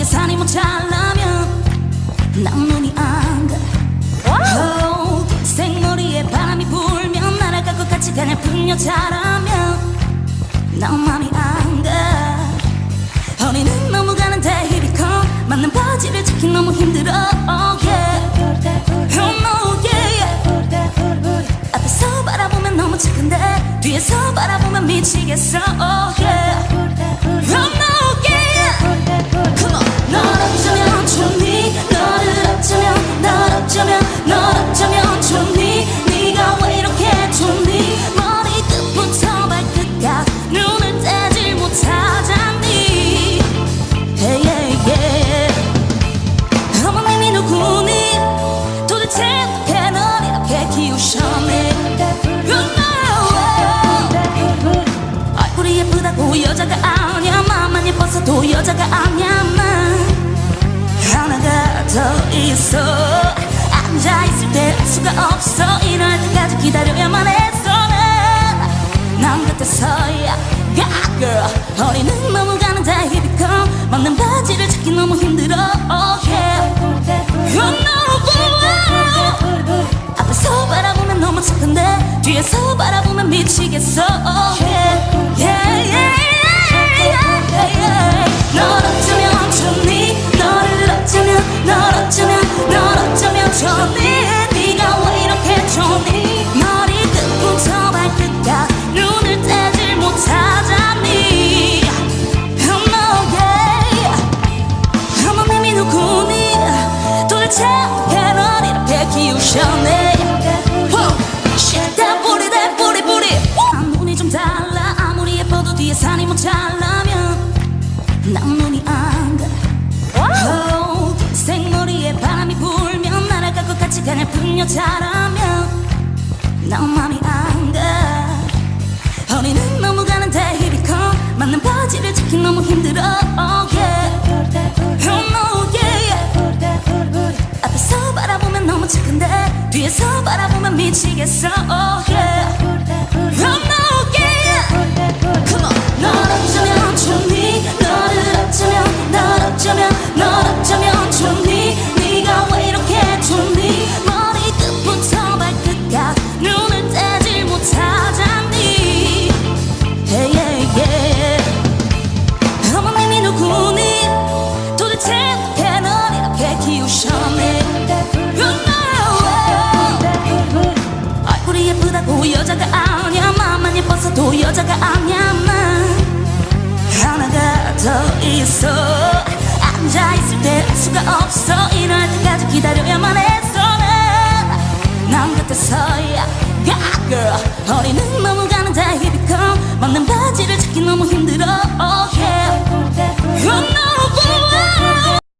뒤에 산이 모자라면 난 눈이 안가. oh, 생머리에 바람이 불면 날아갈 것 같이 그냥 픈 여자라면 난 맘이 안가. 허리는 너무 가는데 힙이 커. 맞는 바지를 찾기 너무 힘들어. Oh yeah. Oh no yeah. 앞에서 바라보면 너무 착한데 뒤에서 바라보면 미치겠어. Oh yeah. Oh no 누구니 도대체 어떻게 널 이렇게 키우셨니? 얼굴이 예쁘다고 여자가 아니야. 맘만 예뻐서도 여자가 아니야 난 하나가 더 있어. 앉아있을 때 알 수가 없어. 이럴 때까지 기다려야만 했어. 난남 같아서야. God girl. 허리는 뒤에 산이 모자라면 난 눈이 안가. oh, 생머리에 바람이 불면 날아갈 것 같이 그냥 픈 여자라면 난 맘이 안가. 허리는 너무 가는데 힙이 커. 맞는 바지를 찾기 너무 힘들어. Oh yeah. oh no yeah. 앞에서 바라보면 너무 착한데 뒤에서 바라보면 미치겠어. Oh yeah 여자가 아니야. 맘만 예뻐서도 여자가 아니야 난 하나가 더 있어. 앉아있을 때 알 수가 없어. 이럴 때까지 기다려야만 했어. 난 같아서야. God girl. 너무 가는데 힙이 커 맞는 바지를 찾기